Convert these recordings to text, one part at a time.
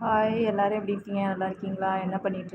Hi எல்லாரும் எப்படி இருக்கீங்க? நல்லா இருக்கீங்களா? என்ன பண்ணிட்டு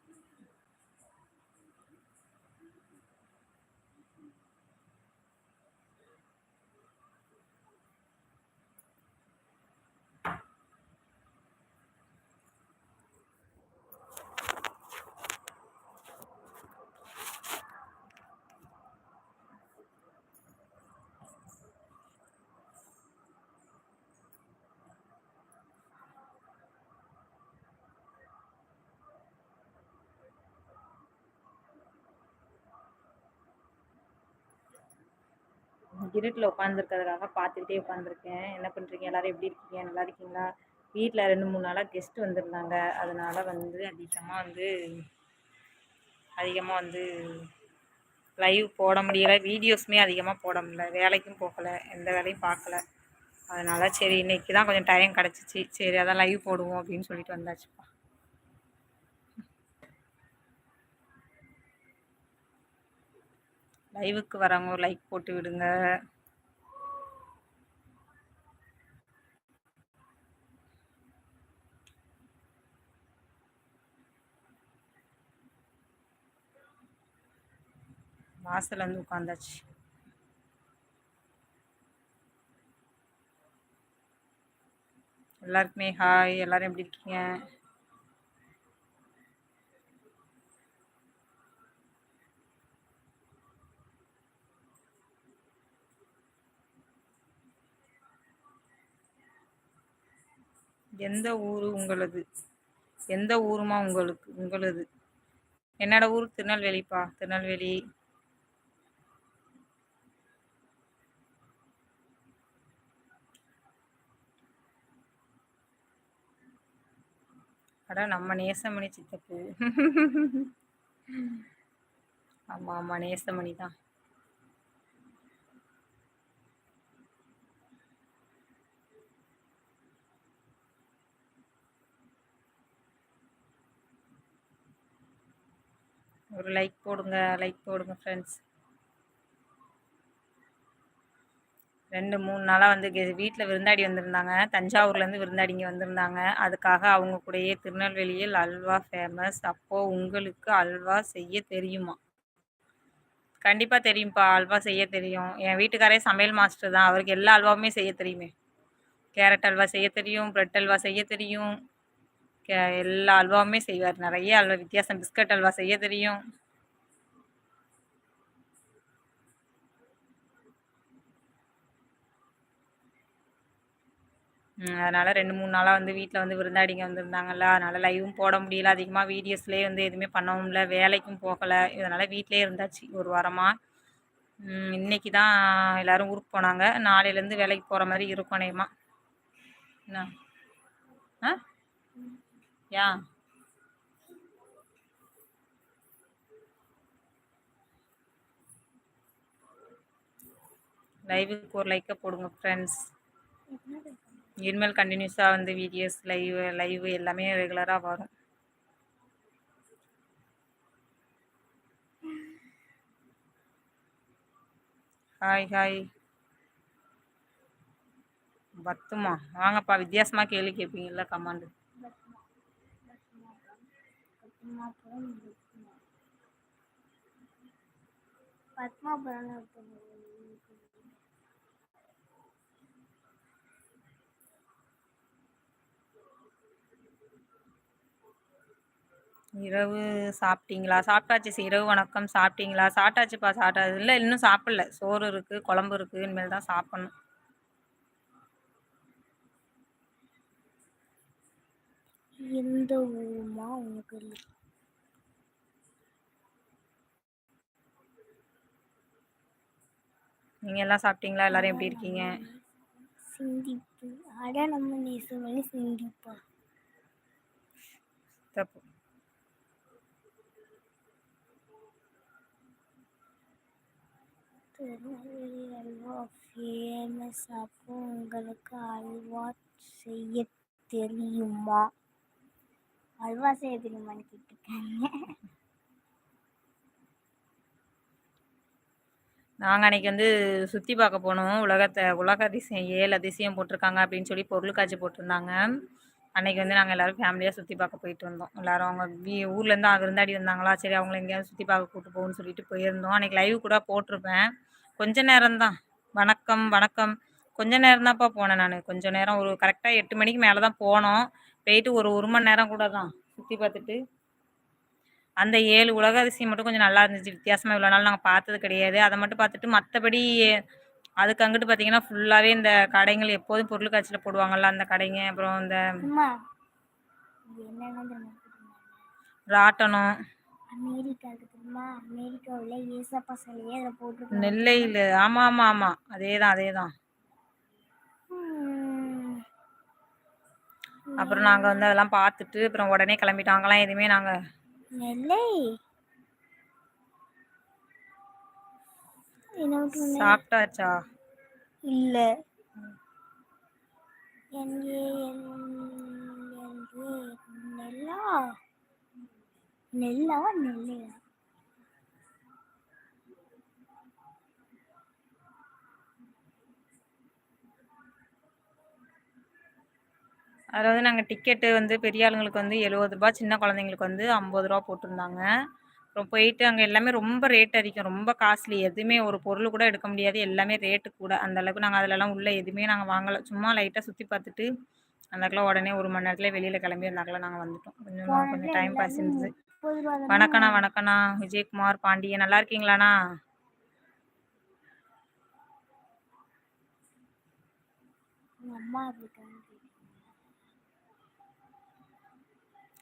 இருட்டில் உட்காந்துருக்கிறதுக்காக பார்த்துக்கிட்டே உட்காந்துருக்கேன் என்ன பண்ணுறீங்க எல்லோரும் எப்படி இருக்கீங்க? நல்லா இருக்கீங்களா? வீட்டில் ரெண்டு மூணு நாளாக கெஸ்ட் வந்திருந்தாங்க. அதனால் வந்து அதிகமாக வந்து அதிகமாக வந்து லைவ் போட முடியலை. வீடியோஸுமே அதிகமாக போட முடியல. வேலைக்கும் போகலை. எந்த வேலையும் பார்க்கல. அதனால் சரி இன்றைக்கி தான் கொஞ்சம் டைம் கிடச்சிச்சு. சரி அதான் லைவ் போடுவோம் அப்படின்னு சொல்லிட்டு வந்தாச்சுப்பா. லைவுக்கு வரவங்க ஒரு லைக் போட்டு விடுங்க. வாசல் வந்து உட்காந்தாச்சு எல்லாருக்குமே ஹாய் எல்லாரும் எப்படி இருக்கீங்க? எந்த ஊர் உங்களது? எந்த ஊருமா உங்களுக்கு உங்களது? என்னோட ஊர் திருநெல்வேலிப்பா திருநெல்வேலி. அடா நம்ம நேசமணி சித்தப்பு. ஆமாம் ஆமாம் நேசமணி தான். ஒரு லைக் போடுங்க லைக் போடுங்க ஃப்ரெண்ட்ஸ் ரெண்டு மூணு நாளாக வந்து வீட்டில் விருந்தாடி வந்திருந்தாங்க. தஞ்சாவூர்லேருந்து விருந்தாடி இங்கே வந்திருந்தாங்க. அதுக்காக அவங்க கூடயே திருநெல்வேலியில் அல்வா ஃபேமஸ் அப்போது உங்களுக்கு அல்வா செய்ய தெரியுமா? கண்டிப்பாக தெரியும்ப்பா அல்வா செய்ய தெரியும். என் வீட்டுக்காரே சமையல் மாஸ்டர் தான். அவருக்கு எல்லா அல்வாவுமே செய்ய தெரியுமே. கேரட் அல்வா செய்ய தெரியும் ப்ரெட் அல்வா செய்ய தெரியும். கே எல்லா அல்வாவுமே செய்வார். நிறைய அல்வா வித்தியாசம். பிஸ்கட் அல்வா செய்ய தெரியும். அதனால் ரெண்டு மூணு நாளாக வந்து வீட்டில் வந்து விருந்தாடிங்க வந்திருந்தாங்கல்ல அதனால் லைவும் போட முடியல. அதிகமாக வீடியோஸ்லேயே வந்து எதுவுமே பண்ணவும் இல்லை வேலைக்கும் போகலை. இதனால் வீட்டிலே இருந்தாச்சு ஒரு வாரமாக இன்றைக்கி தான் எல்லோரும் ஊருக்கு போனாங்க. நாளையிலேருந்து வேலைக்கு போகிற மாதிரி இருக்கும் நேமா என்ன? ஆ? யா? லைவுக்கு ஒரு லைக்கை போடுங்க ஃப்ரெண்ட்ஸ் இனிமேல் கண்டினியூஸாக வந்து வீடியோஸ் லைவ் லைவ் எல்லாமே ரெகுலராக வரும். ஹாய் ஹாய் பத்துமா? வாங்கப்பா வித்தியாசமாக கேள்வி கேட்பீங்கல்ல கமாண்டு பத்மாபுரம் இரவு சாப்பிட்டீங்களா? சாப்பிட்டாச்சு. சி- இரவு வணக்கம். சாப்பிட்டீங்களா? சாப்பிட்டாச்சுப்பா சாப்பிட்டா இல்லை இன்னும் சாப்பிடல. சோறு இருக்குது குழம்பு இருக்குது இனிமேல் தான் சாப்பிட்ணும். எந்த ஊருமா உனக்கு நீங்கள் எல்லாம் சாப்பிட்டீங்களா? எல்லாரும் எப்படி இருக்கீங்க? சிந்திப்பு. அட நம்ம நேசமணி சிந்திப்பா. தப்பு திருநெல்வேலி அல்வா ஃபேமஸ் அப்போ உங்களுக்கு அல்வா செய்ய தெரியுமா? அல்வா செய்ய தெரியுமான்னு கேட்டிருக்காங்க. நாங்கள் அன்னைக்கு வந்து சுற்றி பார்க்க போனோம். உலகத்தை உலக அதிசயம் ஏழு அதிசயம் போட்டிருக்காங்க அப்படின்னு சொல்லி பொருள் காட்சி போட்டிருந்தாங்க. அன்னைக்கு வந்து நாங்கள் எல்லோரும் ஃபேமிலியாக சுற்றி பார்க்க போயிட்டு வந்தோம். எல்லோரும் அவங்க வீ ஊர்லேருந்து விருந்தாடி வந்தாங்களா? சரி அவங்கள எங்கேயாவது சுற்றி பார்க்க கூப்பிட்டு போகணும்னு சொல்லிட்டு போயிருந்தோம். அன்னைக்கு லைவ் கூட போட்டிருப்பேன். கொஞ்ச நேரம்தான். வணக்கம் வணக்கம். கொஞ்ச நேரம் தான்ப்பா போனேன் நான். கொஞ்ச நேரம் ஒரு கரெக்டாக எட்டு மணிக்கு மேலே தான் போனோம். போயிட்டு ஒரு ஒரு மணி நேரம் கூட தான் சுற்றி பார்த்துட்டு. அந்த ஏழு உலக அதிசயம் மட்டும் கொஞ்சம் நல்லா இருந்துச்சு. வித்தியாசமாக இவ்வளோ நாள் நாங்கள் பார்த்தது கிடையாது. அதை மட்டும் பார்த்துட்டு மற்றபடி அதுக்கு அங்கிட்டு பார்த்தீங்கன்னா ஃபுல்லாகவே இந்த கடைகள் எப்போதும் பொருள் காட்சியில் போடுவாங்கல்ல அந்த கடைங்க அப்புறம் இந்த? ராட்டனம் அமெரிக்காவில் ஏசப்பா சிலையே அதில் போட்டிருக்காங்க. நெல்லையில். ஆமாம் ஆமாம் ஆமாம் அதே தான் அதே தான். அப்புறம் நாங்கள் வந்து அதெல்லாம் பார்த்துட்டு அப்புறம் உடனே கிளம்பிட்டாங்களாம். எதுவுமே நாங்கள் நெல்லை? சாப்பிட்டாச்சா? இல்லை. நெல்லா? நெல்லாவா? நெல்லையா? அதில் வந்து நாங்கள் டிக்கெட்டு வந்து பெரிய ஆளுங்களுக்கு வந்து எழுபது ரூபா சின்ன குழந்தைங்களுக்கு வந்து ஐம்பது ரூபா போட்டிருந்தாங்க. அப்புறம் போயிட்டு அங்கே எல்லாமே ரொம்ப ரேட் அதிகம். ரொம்ப காஸ்ட்லி எதுவுமே ஒரு பொருள் கூட எடுக்க முடியாது. எல்லாமே ரேட்டு கூட. அந்த அளவுக்கு நாங்கள் அதிலலாம் உள்ள எதுவுமே நாங்கள் வாங்கலை. சும்மா லைட்டாக சுற்றி பார்த்துட்டு அந்தாக்கில் உடனே ஒரு மணி நேரத்தில் வெளியில் கிளம்பி இருந்தாக்கில் நாங்கள் வந்துட்டோம். கொஞ்சம் கொஞ்சம் டைம் பாஸ் இருந்தது? வணக்கண்ணா வணக்கண்ணா விஜயகுமார் பாண்டியன் நல்லா இருக்கீங்களாண்ணா? அம்மா இருக்காங்க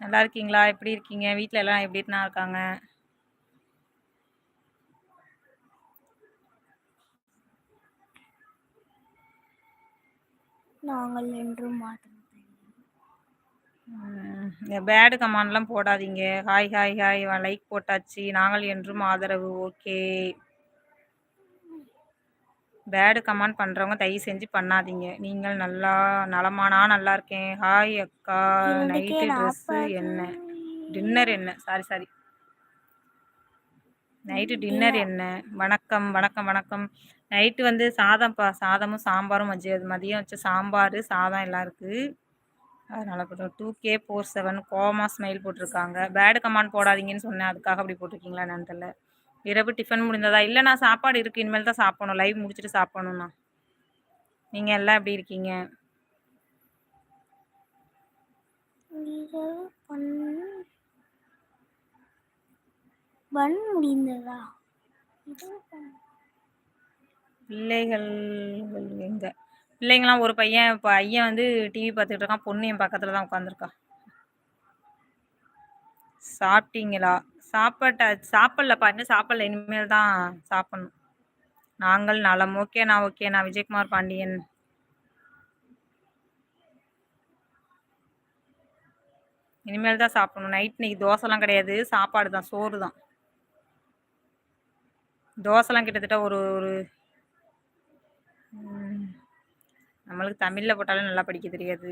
நல்லா இருக்கீங்களா? எப்படி இருக்கீங்க? வீட்டில் எல்லாம் எப்படிண்ணா இருக்காங்க? நாங்கள் என்றும் மாற்றம் பேடு கமாண்ட்லாம் போடாதீங்க. ஹாய் ஹாய் ஹாய் லைக் போட்டாச்சு. நாங்கள் என்றும் ஆதரவு. ஓகே பேடு கமெண்ட் பண்ணுறவங்க தயவு செஞ்சு பண்ணாதீங்க. நீங்கள் நல்லா நலமானா நல்லா இருக்கேன். ஹாய் அக்கா. நைட்டு ட்ரெஸ்ஸு என்ன? டின்னர் என்ன? சாரி சாரி நைட்டு டின்னர் என்ன? வணக்கம் வணக்கம் வணக்கம். நைட்டு வந்து சாதம்ப்பா சாதமும் சாம்பாரும் மதிய மதியம் வச்ச சாம்பார் சாதம் எல்லாம் இருக்குது அதனால் போட்டோம் two K four seven comma smile போட்டிருக்காங்க. பேடு கமாண்ட் போடாதீங்கன்னு சொன்னேன். அதுக்காக அப்படி போட்டிருக்கீங்களா என்னன்னு தெரியல. இரவு டிஃபன் முடிந்ததா? இல்லை நான் சாப்பாடு இருக்குது இனிமேல் தான் சாப்பிடணும். லைவ் முடிச்சுட்டு சாப்பிடணும்ண்ணா நீங்கள் எல்லாம் எப்படி இருக்கீங்க? முடிந்ததா? பிள்ளைகள் எங்கே? பிள்ளைங்களாம் ஒரு பையன் இப்போ ஐயன் வந்து டிவி பார்த்துட்டு இருக்கான். பொண்ணு என் பக்கத்தில் தான் உட்காந்துருக்கா சாப்பிட்டீங்களா? சாப்பாட்டா சாப்பிட்லப்பா இன்னும் சாப்பிடல. இனிமேல் தான் சாப்பிட்ணும். நாங்கள் நலம். ஓகே நான் விஜயகுமார் பாண்டியன். இனிமேல் தான் சாப்பிடணும். நைட் இன்னைக்கு தோசைலாம் கிடையாது. சாப்பாடு தான் சோறு தான். தோசைலாம் கிட்டத்தட்ட ஒரு ஒரு நம்மளுக்கு தமிழில் போட்டாலும் நல்லா படிக்க தெரியாது.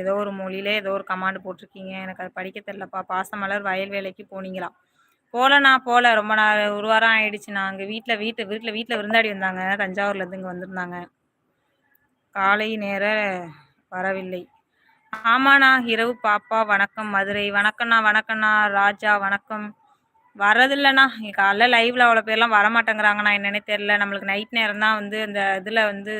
ஏதோ ஒரு மொழியில் ஏதோ ஒரு கமாண்டு போட்டிருக்கீங்க. எனக்கு அது படிக்க தெரிலப்பா பாசமலர் வயல் வேலைக்கு போனீங்களா? போகலண்ணா போகல ரொம்ப நாள் ஒரு வாரம் ஆயிடுச்சுண்ணா. அங்கே வீட்டில் வீட்டு வீட்டில் வீட்டில் விருந்தாடி வந்தாங்க. தஞ்சாவூர்லேருந்து இங்கே வந்திருந்தாங்க. காலை நேர வரவில்லை. ஆமாண்ணா இரவு பாப்பா வணக்கம். மதுரை வணக்கண்ணா வணக்கண்ணா ராஜா வணக்கம். வரதில்லைண்ணா. காலைல லைவில் அவ்வளோ பேர்லாம் வரமாட்டேங்கிறாங்கண்ணா. என்னன்னே தெரில நம்மளுக்கு நைட் நேரம் தான் வந்து அந்த இதில் வந்து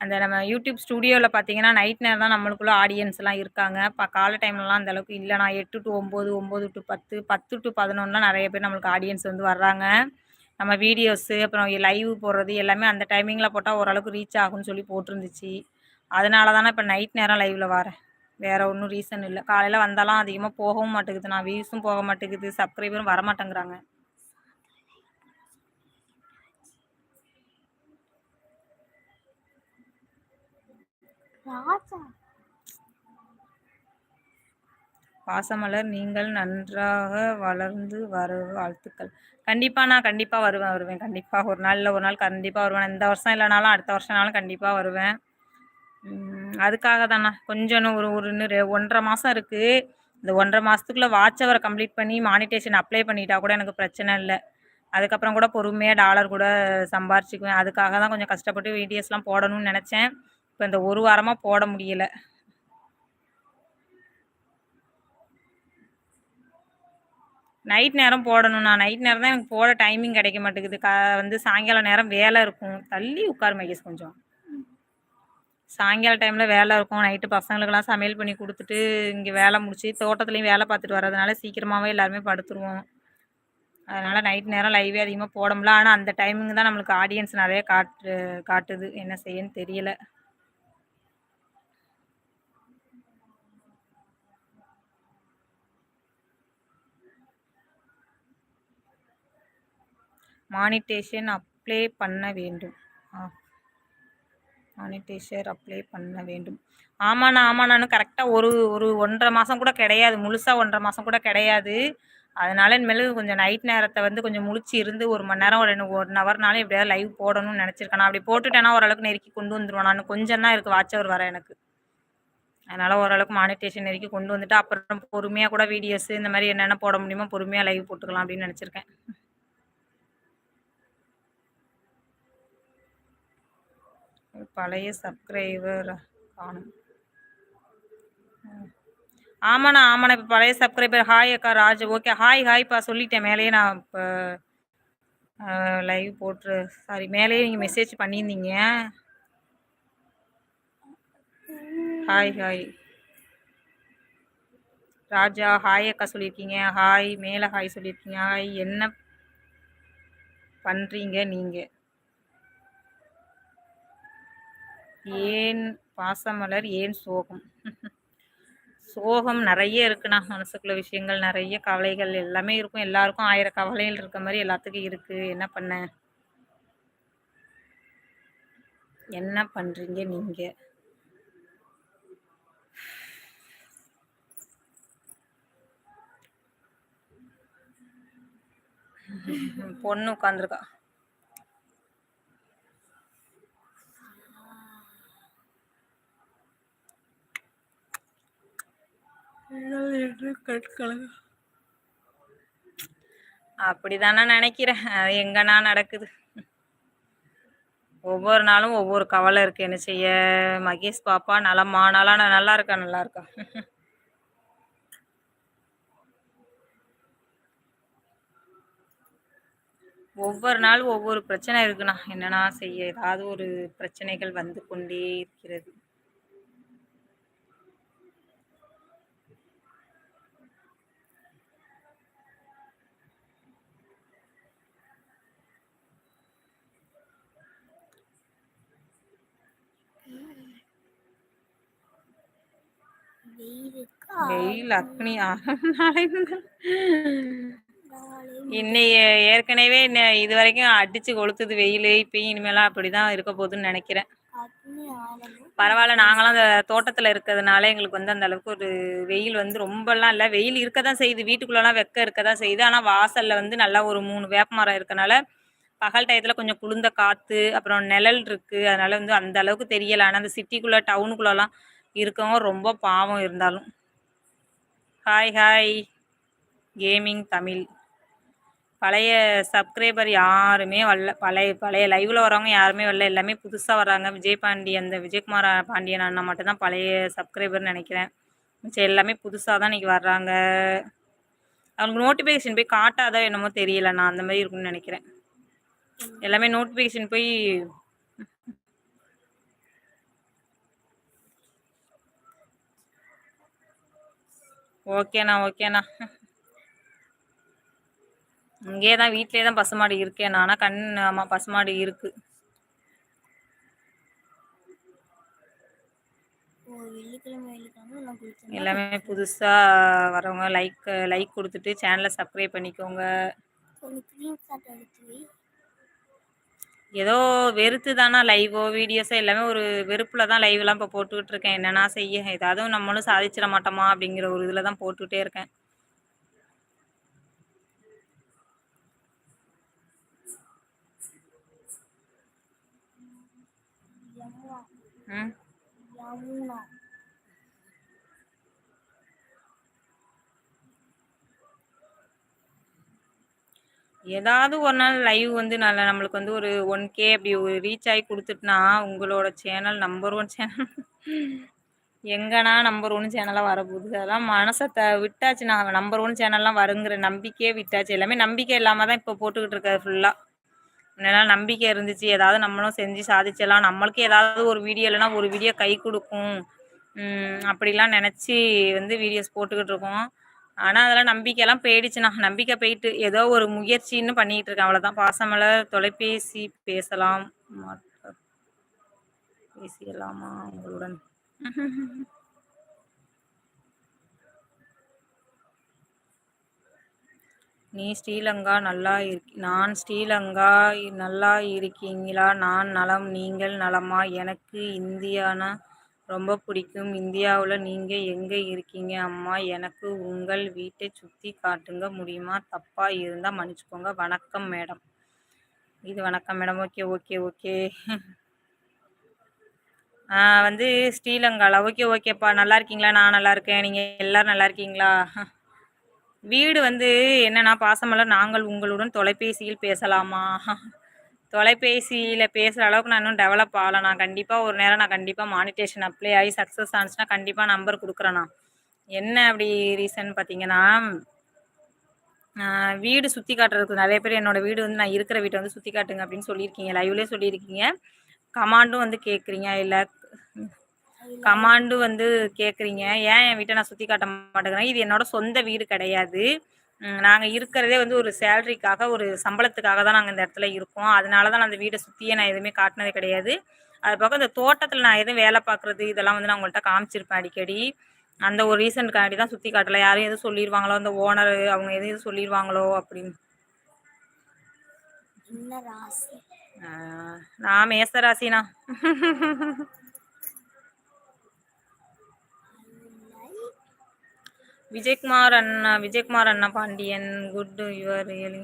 அந்த நம்ம யூடியூப் ஸ்டுடியோவில் பார்த்தீங்கன்னா நைட் நேரம் தான் நம்மளுக்குள்ள ஆடியன்ஸ்லாம் இருக்காங்க. இப்போ காலை டைம்லலாம் அந்த அளவுக்கு இல்லைண்ணா எட்டு டு ஒம்பது ஒம்பது டு பத்து பத்து டு பதினொன்றுலாம் நிறைய பேர் நம்மளுக்கு ஆடியன்ஸ் வந்து வர்றாங்க. நம்ம வீடியோஸு அப்புறம் லைவ் போடுறது எல்லாமே அந்த டைமிங்கில் போட்டால் ஓரளவுக்கு ரீச் ஆகும்னு சொல்லி போட்டிருந்துச்சு. அதனால தானே இப்போ நைட் நேரம் லைவில் வரேன். வேறு ஒன்றும் ரீசன் இல்லை. காலையில் வந்தாலும் அதிகமாக போகவும் மாட்டேங்குது. நான் வியூஸும் போக மாட்டேங்குது. சப்ஸ்கிரைபரும் வர பாசமலர் நீங்கள் நன்றாக வளர்ந்து வர வாழ்த்துக்கள். கண்டிப்பாக நான் கண்டிப்பாக வருவேன் வருவேன். கண்டிப்பாக ஒரு நாள் இல்லை ஒரு நாள் கண்டிப்பாக வருவேன். இந்த வருஷம் இல்லைனாலும் அடுத்த வருஷம்னாலும் கண்டிப்பாக வருவேன். அதுக்காக தானே கொஞ்சம் ஒரு ஒரு இன்னும் ரெ- ஒன்றரை மாதம் இருக்குது இந்த ஒன்றரை மாதத்துக்குள்ளே வாட்ச் அவரை கம்ப்ளீட் பண்ணி மானிட்டேஷன் அப்ளை பண்ணிட்டா கூட எனக்கு பிரச்சனை இல்லை. அதுக்கப்புறம் கூட பொறுமையாக டாலர் கூட சம்பாரிச்சுக்குவேன். அதுக்காக தான் கொஞ்சம் கஷ்டப்பட்டு வீடியோஸ்லாம் போடணும்னு நினச்சேன். இப்போ இந்த ஒரு வாரமாக போட முடியல. நைட் நேரம் போடணும்ண்ணா. நைட் நேரம் தான் எனக்கு போட டைமிங் கிடைக்க மாட்டேங்குது. கா வந்து சாயங்காலம் நேரம் வேலை இருக்கும். தள்ளி உட்காரு மகேஷ் கொஞ்சம். சாயங்கால டைமில் வேலை இருக்கும். நைட்டு பசங்களுக்கெல்லாம் சமையல் பண்ணி கொடுத்துட்டு இங்கே வேலை முடிச்சு தோட்டத்துலேயும் வேலை பார்த்துட்டு வர்றதுனால சீக்கிரமாகவே எல்லாருமே படுத்துருவோம். அதனால் நைட் நேரம் லைவே அதிகமாக போட முடியல. ஆனால் அந்த டைமிங் தான் நம்மளுக்கு ஆடியன்ஸ் நிறைய காட்டு காட்டுது. என்ன செய்யன்னு தெரியல. மானிட்டேஷன் அப்ளை பண்ண வேண்டும். ஆ. மானிட்டேஷர் அப்ளை பண்ண வேண்டும். ஆமாண்ணா ஆமாண்ணான்னு கரெக்டாக ஒரு ஒரு ஒன்றரை மாதம் கூட கிடையாது. முழுசாக ஒன்றரை மாதம் கூட கிடையாது. அதனால இனிமேல் கொஞ்சம் நைட் நேரத்தை வந்து கொஞ்சம் முழிச்சு இருந்து ஒரு மணி நேரம் ஒரு ஒன் ஹவர்னாலும் எப்படியாவது லைவ் போடணும்னு நினச்சிருக்கேன். நான் அப்படி போட்டுட்டேன்னா ஓரளவுக்கு நெருக்கி கொண்டு வந்துருவேன். நான் கொஞ்சம் தான் இருக்குது வாட்ச் அவர் வர எனக்கு. அதனால் ஓரளவுக்கு மானிட்டேஷன் நெருக்கி கொண்டு வந்துட்டு அப்புறம் பொறுமையாக கூட வீடியோஸ் இந்த மாதிரி என்னென்ன போட முடியுமோ பொறுமையாக லைவ் போட்டுக்கலாம் அப்படின்னு நினச்சிருக்கேன். பழைய சப்ஸ்கிரைபர் காணும். ஆமாண்ணா ஆமாண்ணா இப்போ பழைய சப்ஸ்கிரைபர் ஹாய் அக்கா ராஜ். ஓகே ஹாய் ஹாய்ப்பா சொல்லிட்டேன். மேலேயே நான் இப்போ லைவ் போட்டு சாரி மேலேயே நீங்கள் மெசேஜ் பண்ணியிருந்தீங்க. ஹாய் ஹாய் ராஜா ஹாய் அக்கா சொல்லியிருக்கீங்க. ஹாய் மேலே ஹாய் சொல்லியிருக்கீங்க. ஹாய் என்ன பண்ணுறீங்க நீங்கள் ஏன் பாசமலர் ஏன் சோகம்? சோகம் நிறைய இருக்குண்ணா. மனசுக்குள்ள விஷயங்கள் நிறைய கவலைகள் எல்லாமே இருக்கும். எல்லாருக்கும் ஆயிரம் கவலைகள் இருக்க மாதிரி எல்லாத்துக்கும் இருக்கு. என்ன பண்ண? என்ன பண்றீங்க நீங்க? பொண்ணு உட்காந்துருக்கா அப்படிதானா நினைக்கிறேன். அது எங்கன்னா நடக்குது. ஒவ்வொரு நாளும் ஒவ்வொரு கவலை இருக்கு. என்ன செய்ய? மகேஷ் பாப்பா நலமா? நல்லா நல்லா இருக்கா? நல்லா இருக்கா? ஒவ்வொரு நாளும் ஒவ்வொரு பிரச்சனை இருக்குண்ணா. என்னண்ணா செய்ய? ஏதாவது ஒரு பிரச்சனைகள் வந்து கொண்டே இருக்கிறது. வெயில் அக்னி இன்னை ஏற்கனவே இது வரைக்கும் அடிச்சு கொளுத்துது வெயில் இப்பயும் இனிமேலாம் அப்படிதான் இருக்க போகுதுன்னு நினைக்கிறேன். பரவாயில்ல நாங்களாம் அந்த தோட்டத்தில் இருக்கிறதுனால எங்களுக்கு வந்து அந்த அளவுக்கு ஒரு வெயில் வந்து ரொம்பலாம் இல்லை. வெயில் இருக்க தான் செய்யுது. வீட்டுக்குள்ளலாம் வெக்க இருக்க தான் செய்யுது. ஆனால் வாசலில் வந்து நல்லா ஒரு மூணு வேப்ப மரம் இருக்கனால பகல் டயத்தில் கொஞ்சம் குளிர்ந்த காற்று அப்புறம் நிழல் இருக்குது அதனால் வந்து அந்த அளவுக்கு தெரியலை. ஆனால் அந்த சிட்டிக்குள்ளே டவுனுக்குள்ளெல்லாம் இருக்கவங்க ரொம்ப பாவம் இருந்தாலும். Hi hi gaming Tamil. பழைய சப்ஸ்கிரைபர் யாருமே வரல. பழைய பழைய லைவில் வரவங்க யாருமே வரல. எல்லாமே புதுசாக வராங்க விஜய் பாண்டி அந்த விஜயகுமார் பாண்டியன் அண்ணா மட்டும்தான் பழைய சப்ஸ்கிரைபர்னு நினைக்கிறேன். மிச்சம் எல்லாமே புதுசாக தான் இன்றைக்கி வர்றாங்க. அவங்களுக்கு நோட்டிஃபிகேஷன் போய் காட்டாதோ என்னமோ தெரியல. நான் அந்த மாதிரி இருக்கும்னு நினைக்கிறேன். எல்லாமே நோட்டிஃபிகேஷன் போய் ஓகேண்ணா ஓகேண்ணா. இங்கே தான் வீட்டிலே தான் பசுமாடு இருக்கேன் ஆனால் கண் ஆமாம் பசுமாடு இருக்குது எல்லாமே புதுசாக வரவங்க லைக் லைக் கொடுத்துட்டு சேனலை சப்ஸ்கிரைப் பண்ணிக்கோங்க கொஞ்சம் க்ரீன் ஷாட் எடுத்து வை ஏதோ வெறுத்து தானா லைவோ வீடியோஸோ எல்லாமே ஒரு வெறுப்பில் தான் லைவ்லாம் இப்போ போட்டுக்கிட்டு இருக்கேன். என்னென்னா செய்ய ஏதாவது நம்மளும் சாதிச்சிட மாட்டோமா அப்படிங்கிற ஒரு இதில் தான் போட்டுக்கிட்டே இருக்கேன். ம்? ஏதாவது ஒரு நாள் லைவ் வந்து நல்ல நம்மளுக்கு வந்து ஒரு ஒன் கே அப்படி ஒரு ரீச் ஆகி கொடுத்துட்டுனா உங்களோட சேனல் நம்பர் ஒன் சேனல் எங்கன்னா நம்பர் ஒன் சேனலாக வரப்போகுது? அதெல்லாம் மனசை த விட்டாச்சு. நான் நம்பர் ஒன் சேனல்லாம் வருங்கிற நம்பிக்கையே விட்டாச்சு. எல்லாமே நம்பிக்கை இல்லாமல் தான் இப்போ போட்டுக்கிட்டு இருக்காது ஃபுல்லாக முன்னெல்லாம் நம்பிக்கை இருந்துச்சு. ஏதாவது நம்மளும் செஞ்சு சாதிச்சிடலாம். நம்மளுக்கு ஏதாவது ஒரு வீடியோ இல்லைன்னா ஒரு வீடியோ கை கொடுக்கும். அப்படிலாம் நினச்சி வந்து வீடியோஸ் போட்டுக்கிட்டு இருக்கோம். ஆனால் அதெல்லாம் நம்பிக்கையெல்லாம் போயிடுச்சுண்ணா. நம்பிக்கை போயிட்டு ஏதோ ஒரு முயற்சின்னு பண்ணிக்கிட்டு இருக்கேன் அவ்வளோதான் பாசமலர் தொலைபேசி பேசலாம். மாட்ட- உங்களுடன்? நீ ஸ்ரீலங்கா நல்லா இருக் நான் ஸ்ரீலங்கா நல்லா இருக்கீங்களா? நான் நலம் நீங்கள் நலமா? எனக்கு இந்தியானா? ரொம்ப பிடிக்கும். இந்தியாவில் நீங்கள் எங்கே இருக்கீங்க? அம்மா எனக்கு உங்கள் வீட்டை சுற்றி காட்டுங்க. முடியுமா? தப்பாக இருந்தால் மன்னிச்சுக்கோங்க. வணக்கம் மேடம். இது வணக்கம் மேடம். Okay okay okay. வந்து ஸ்ரீலங்காவில் ஓகே ஓகேப்பா. நல்லா இருக்கீங்களா? நான் நல்லா இருக்கேன். நீங்கள் எல்லோரும் நல்லா இருக்கீங்களா? வீடு வந்து என்னன்னா பாசமலர் நாங்கள் உங்களுடன் தொலைபேசியில் பேசலாமா? தொலைபேசியில் பேசுகிற அளவுக்கு நான் இன்னும் டெவலப் ஆகலை. நான் கண்டிப்பாக ஒரு நேரம் நான் கண்டிப்பாக மானிட்டேஷன் அப்ளை ஆகி சக்ஸஸ் ஆனிச்சுன்னா கண்டிப்பாக நம்பர் கொடுக்குறேண்ணா என்ன அப்படி ரீசன் பார்த்தீங்கன்னா வீடு சுற்றி காட்டுறதுக்கு நிறைய பேர் என்னோட வீடு வந்து நான் இருக்கிற வீட்டை வந்து சுற்றி காட்டுங்க அப்படின்னு சொல்லியிருக்கீங்க. லைவ்லேயே சொல்லியிருக்கீங்க. கமாண்டும் வந்து கேட்குறீங்க இல்லை கமாண்டு வந்து கேட்குறீங்க ஏன் என் வீட்டை நான் சுற்றி காட்ட மாட்டேங்கிறேன்? இது என்னோட சொந்த வீடு கிடையாது. நாங்கள் இருக்கிறதே வந்து ஒரு சேலரிக்காக ஒரு சம்பளத்துக்காக தான் நாங்கள் இந்த இடத்துல இருக்கோம். அதனால தான் அந்த வீடை சுற்றியே நான் எதுவுமே காட்டினதே கிடையாது. அது போக இந்த தோட்டத்தில் நான் எதுவும் வேலை பார்க்குறது இதெல்லாம் வந்து நான் உங்கள்கிட்ட காமிச்சிருப்பேன் அடிக்கடி. அந்த ஒரு ரீசனுக்காண்டி தான் சுற்றி காட்டல. யாரும் எதுவும் சொல்லிடுவாங்களோ அந்த ஓனர் அவங்க எதுவும் எதுவும் சொல்லிடுவாங்களோ அப்படின்னு. நான் மேசராசினா விஜயகுமார் அண்ணா விஜயகுமார் அண்ணா பாண்டியன் குட் யுவர் ரியலி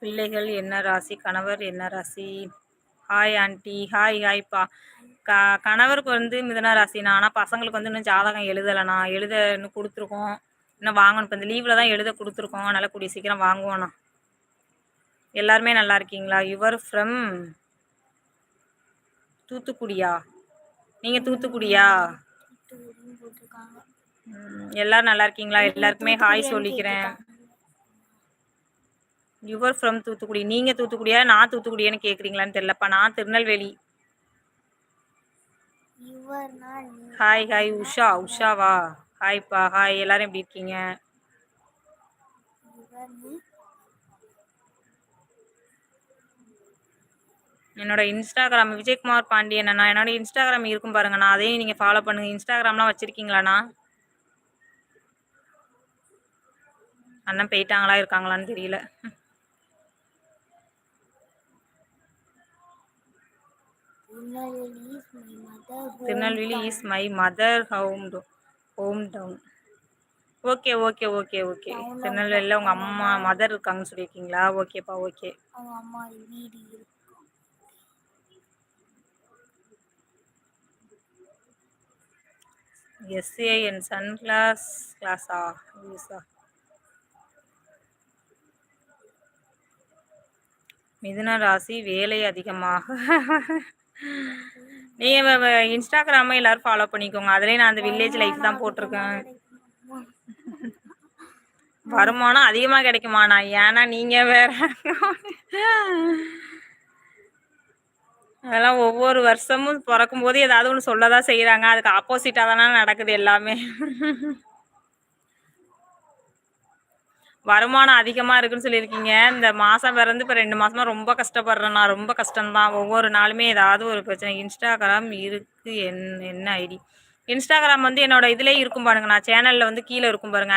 பிள்ளைகள் என்ன ராசி கணவர் என்ன ராசி? ஹாய் ஆண்டி ஹாய் ஹாய்ப்பா க கணவருக்கு வந்து மிதன ராசினா ஆனால் பசங்களுக்கு வந்து இன்னும் ஜாதகம் எழுதலைண்ணா எழுத இன்னும் கொடுத்துருக்கோம். இன்னும் வாங்கணும். இப்போ இந்த லீவில் தான் எழுத கொடுத்துருக்கோம். அதனால் கூடிய சீக்கிரம் வாங்குவோண்ணா எல்லாருமே நல்லா இருக்கீங்களா? யுவர் ஃப்ரம் தூத்துக்குடியா? நீங்கள் தூத்துக்குடியா? போட்டிருக்காங்க. எல்லாரும் நல்லா இருக்கீங்களா? எல்லாருக்குமே ஹாய் சொல்லிக்கிறேன். யுவர் ஃப்ரம் தூத்துக்குடி. நீங்க தூத்துக்குடியா? நான் தூத்துக்குடியான்னு கேக்குறீங்களான்னு தெரியலப்பா. நான் திருநெல்வேலி. Hi hi Usha. உஷாவா? ஹாய்ப்பா ஹாய் எல்லாரும் எப்படி இருக்கீங்க? என்னோட இன்ஸ்டாகிராம் விஜயகுமார் பாண்டியன் அண்ணா. என்னோட இன்ஸ்டாகிராம் இருக்கும் பாருங்க நான் அதையும் நீங்கள் ஃபாலோ பண்ணுங்க. இன்ஸ்டாகிராம்லாம் வச்சிருக்கீங்களாண்ணா அண்ணன் போயிட்டாங்களா இருக்காங்களான்னு தெரியல. Tirunelveli is my mother home home town okay okay okay okay திருநெல்வேலியில் உங்கள் அம்மா மதர் இருக்காங்கன்னு சொல்லியிருக்கீங்களா? ஓகேப்பா ஓகே எஸ்ஏஎன் சன் கிளாஸ் கிளாஸா யூஸா மிதுன ராசி வேலை அதிகமாக. நீங்கள் இன்ஸ்டாகிராமை எல்லாரும் ஃபாலோ பண்ணிக்கோங்க. அதுலேயே நான் அந்த வில்லேஜ் லைஃப் தான் போட்டிருக்கேன். வருமானம் அதிகமாக கிடைக்குமாண்ணா ஏன்னா நீங்கள் வேற. அதெல்லாம் ஒவ்வொரு வருஷமும் பிறக்கும் போது ஏதாவது ஒன்று சொல்ல தான் செய்கிறாங்க அதுக்கு ஆப்போசிட்டாக தானே நடக்குது எல்லாமே. வருமானம் அதிகமாக இருக்குன்னு சொல்லியிருக்கீங்க. இந்த மாதம் பிறந்து இப்போ ரெண்டு மாதமாக ரொம்ப கஷ்டப்படுறேண்ணா ரொம்ப கஷ்டம்தான். ஒவ்வொரு நாளுமே ஏதாவது ஒரு பிரச்சனை. இன்ஸ்டாகிராம் இருக்குது என் என்ன ஐடி? இன்ஸ்டாகிராம் வந்து என்னோட இதுலேயே இருக்கும் பாருங்க. நான் சேனலில் வந்து கீழே இருக்கும் பாருங்க.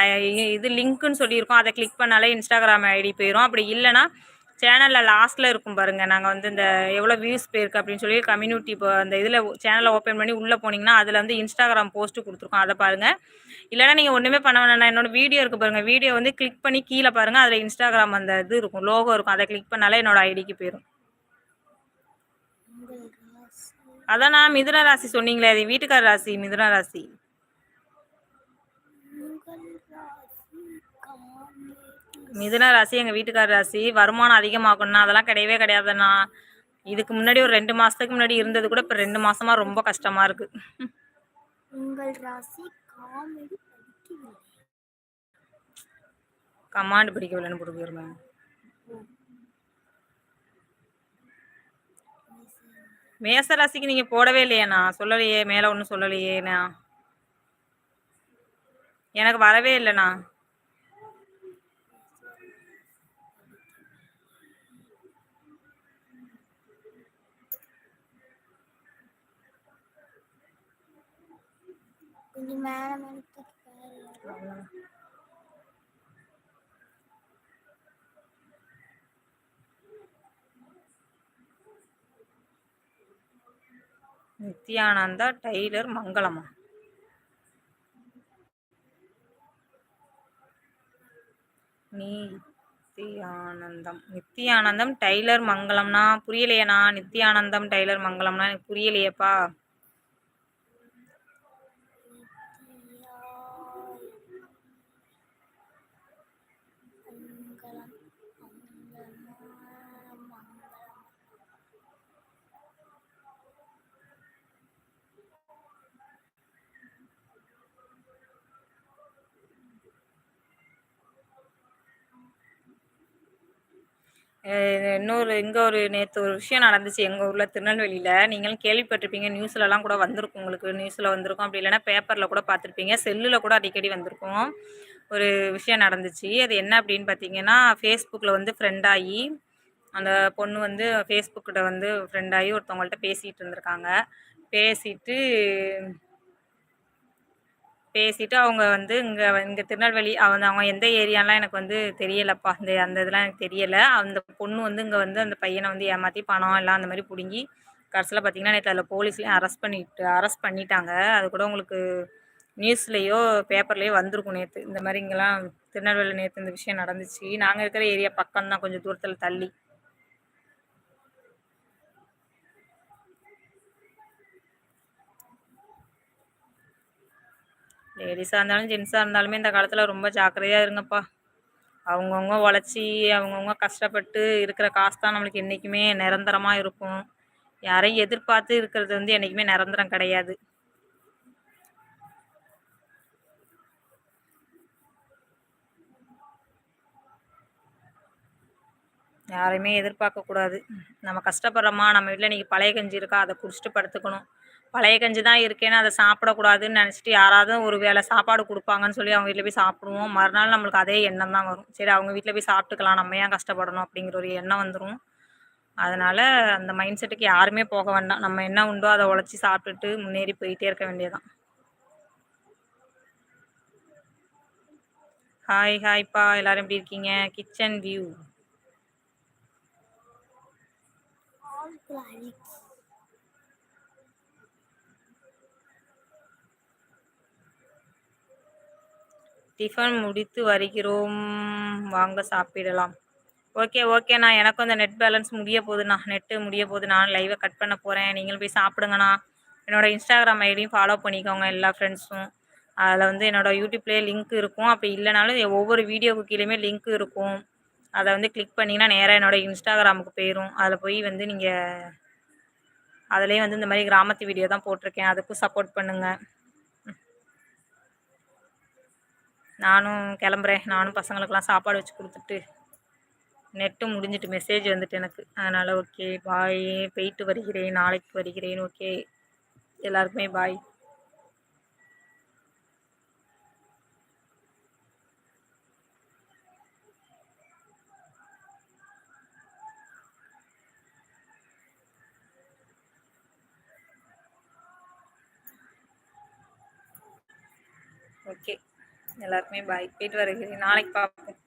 இது லிங்க்குன்னு சொல்லியிருக்கோம். அதை கிளிக் பண்ணாலே இன்ஸ்டாகிராம் ஐடி போயிடும் அப்படி இல்லைன்னா சேனலில் லாஸ்ட்டில் இருக்கும் பாருங்கள் நாங்கள் வந்து இந்த எவ்வளோ வியூஸ் போயிருக்கு அப்படின்னு சொல்லி கம்யூனிட்டி இப்போ அந்த இதில் சேனலை ஓப்பன் பண்ணி உள்ளே போனீங்கன்னா அதில் வந்து இன்ஸ்டாகிராம் போஸ்ட்டு கொடுத்துருக்கோம். அதை பாருங்கள் இல்லைன்னா நீங்கள் ஒன்றுமே பண்ண வேணாம். என்னோட வீடியோ இருக்குது பாருங்கள் வீடியோ வந்து கிளிக் பண்ணி கீழே பாருங்கள் அதில் இன்ஸ்டாகிராம் அந்த இது இருக்கும். லோகோ இருக்கும். அதை கிளிக் பண்ணாலே என்னோட ஐடிக்கு போயிடும் அதான் நான் மிதுன ராசி சொன்னீங்களே. அது வீட்டுக்கார ராசி மிதுன ராசி. ராசி மிதுன ராசி எங்கள் வீட்டுக்கார ராசி. வருமானம் அதிகமாகணும்னா அதெல்லாம் கிடையவே கிடையாதுண்ணா. இதுக்கு முன்னாடி ஒரு ரெண்டு மாதத்துக்கு முன்னாடி இருந்தது கூட இப்போ ரெண்டு மாசமா ரொம்ப கஷ்டமாக இருக்குது உங்கள் ராசி காமெடி படிக்கவில்லை. கமாண்ட் படிக்கவில்லைன்னு போட்டு மேச ராசிக்கு நீங்கள் போடவே இல்லையாண்ணா. சொல்லலையே மேலே ஒன்றும் சொல்லலையேண்ணா. எனக்கு வரவே இல்லைண்ணா. கொஞ்சம் மேலே மேலே தூக்கி நித்யானந்தா டெய்லர் மங்களமா நித்தியானந்தம் நித்தியானந்தம் டெய்லர் மங்களம்னா புரியலையேண்ணா. நித்தியானந்தம் டெய்லர் மங்களம்னா எனக்கு புரியலையேப்பா மங்களம் மங்களம் மங்களம் அஹ் இன்னொரு இங்கே ஒரு நேற்று ஒரு விஷயம் நடந்துச்சு எங்கள் ஊரில் திருநெல்வேலியில். நீங்களும் கேள்விப்பட்டிருப்பீங்க நியூஸ்லலாம் கூட வந்திருக்கும் உங்களுக்கு நியூஸில் வந்திருக்கும். அப்படி இல்லைன்னா பேப்பரில் கூட பார்த்துருப்பீங்க செல்லில் கூட அடிக்கடி வந்திருக்கும். ஒரு விஷயம் நடந்துச்சு. அது என்ன அப்படின்னு பார்த்தீங்கன்னா ஃபேஸ்புக்கில் வந்து ஃப்ரெண்ட் ஆகி அந்த பொண்ணு வந்து ஃபேஸ்புக்கிட்ட வந்து ஃப்ரெண்டாகி ஒருத்தவங்கள்ட்ட பேசிகிட்டு இருந்திருக்காங்க. பேசிட்டு பேசிட்டு அவங்க வந்து இங்கே இங்கே திருநெல்வேலி அவங்க அவங்க எந்த ஏரியாலாம் எனக்கு வந்து தெரியலப்பா. அந்த அந்த இதெல்லாம் எனக்கு தெரியலை. அந்த பொண்ணு வந்து இங்கே வந்து அந்த பையனை வந்து ஏமாற்றி பணம் எல்லாம் அந்த மாதிரி பிடுங்கி கடைசியில் பார்த்தீங்கன்னா நேற்று அதில் போலீஸ்லேயும் அரெஸ்ட் பண்ணிட்டு அரெஸ்ட் பண்ணிட்டாங்க. அது கூட உங்களுக்கு நியூஸ்லேயோ பேப்பர்லேயோ வந்திருக்கும் நேற்று இந்த மாதிரி இங்கெல்லாம் திருநெல்வேலியில் நேற்று இந்த விஷயம் நடந்துச்சு. நாங்கள் இருக்கிற ஏரியா பக்கம் தான் கொஞ்சம் தூரத்தில் தள்ளி. லேடிஸாக இருந்தாலும் ஜென்ஸாக இருந்தாலுமே இந்த காலத்தில் ரொம்ப ஜாக்கிரதையாக இருங்கப்பா. அவங்கவுங்க உழைச்சி அவங்கவுங்க கஷ்டப்பட்டு இருக்கிற காசு தான் நம்மளுக்கு என்றைக்குமே நிரந்தரமாக இருக்கும். யாரையும் எதிர்பார்த்து இருக்கிறது வந்து என்றைக்குமே நிரந்தரம் கிடையாது. யாரையுமே எதிர்பார்க்கக்கூடாது நம்ம கஷ்டப்படுறோமா? நம்ம வீட்டில் இன்றைக்கி பழைய கஞ்சி இருக்கா? அதை குடிச்சிட்டு படுத்துக்கணும். பழைய கஞ்சி தான் இருக்கேன்னு அதை சாப்பிடக்கூடாதுன்னு நினச்சிட்டு யாராவது ஒரு வேளை சாப்பாடு கொடுப்பாங்கன்னு சொல்லி அவங்க வீட்டில் போய் சாப்பிடுவோம். மறுநாள் நம்மளுக்கு அதே எண்ணம் தான் வரும். சரி அவங்க வீட்டில் போய் சாப்பிட்டுக்கலாம். நம்ம ஏன் கஷ்டப்படணும் அப்படிங்கிற ஒரு எண்ணம் வந்துடும் அதனால் அந்த மைண்ட் செட்டுக்கு யாருமே போக வேண்டாம். நம்ம என்ன உண்டோ அதை உழைச்சி சாப்பிட்டுட்டு முன்னேறி போயிட்டே இருக்க வேண்டியதுதான். ஹாய் ஹாய்ப்பா எல்லாரும் எப்படி இருக்கீங்க? கிச்சன் வியூ டிஃபன் முடித்து வருகிறோம். வாங்க சாப்பிடலாம். ஓகே ஓகேண்ணா எனக்கும் இந்த நெட் பேலன்ஸ் முடிய போகுதுண்ணா நெட்டு முடிய போகுது நான் லைவை கட் பண்ண போகிறேன் நீங்களும் போய் சாப்பிடுங்கண்ணா. என்னோடய இன்ஸ்டாகிராம் ஐடியும் ஃபாலோ பண்ணிக்கோங்க எல்லா ஃப்ரெண்ட்ஸும் அதில் வந்து என்னோடய யூடியூப்லேயே லிங்க் இருக்கும். அப்படி இல்லைனாலும் ஒவ்வொரு வீடியோவுக்கு கீழேயுமே லிங்க் இருக்கும். அதை வந்து கிளிக் பண்ணிங்கன்னா நேராக என்னோடய இன்ஸ்டாகிராமுக்கு போயிடும் அதில் போய் வந்து நீங்கள் அதுலேயே வந்து இந்த மாதிரி கிராமத்து வீடியோ தான் போட்டிருக்கேன். அதுக்கும் சப்போர்ட் பண்ணுங்கள் நானும் கிளம்புறேன். நானும் பசங்களுக்கெல்லாம் சாப்பாடு வச்சு கொடுத்துட்டு நெட்டும் முடிஞ்சிட்டு மெசேஜ் வந்துட்டு எனக்கு. அதனால் ஓகே பாய் போயிட்டு வருகிறேன். நாளைக்கு வருகிறேன். ஓகே எல்லாருக்குமே பாய் ஓகே எல்லாருக்குமே பாய் போயிட்டு வருகிறேன். நாளைக்கு பார்ப்போம்.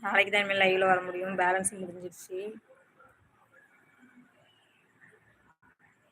நாளைக்கு தான் இனிமேல் லைவில் வர முடியும். பேலன்ஸ் முடிஞ்சிருச்சு.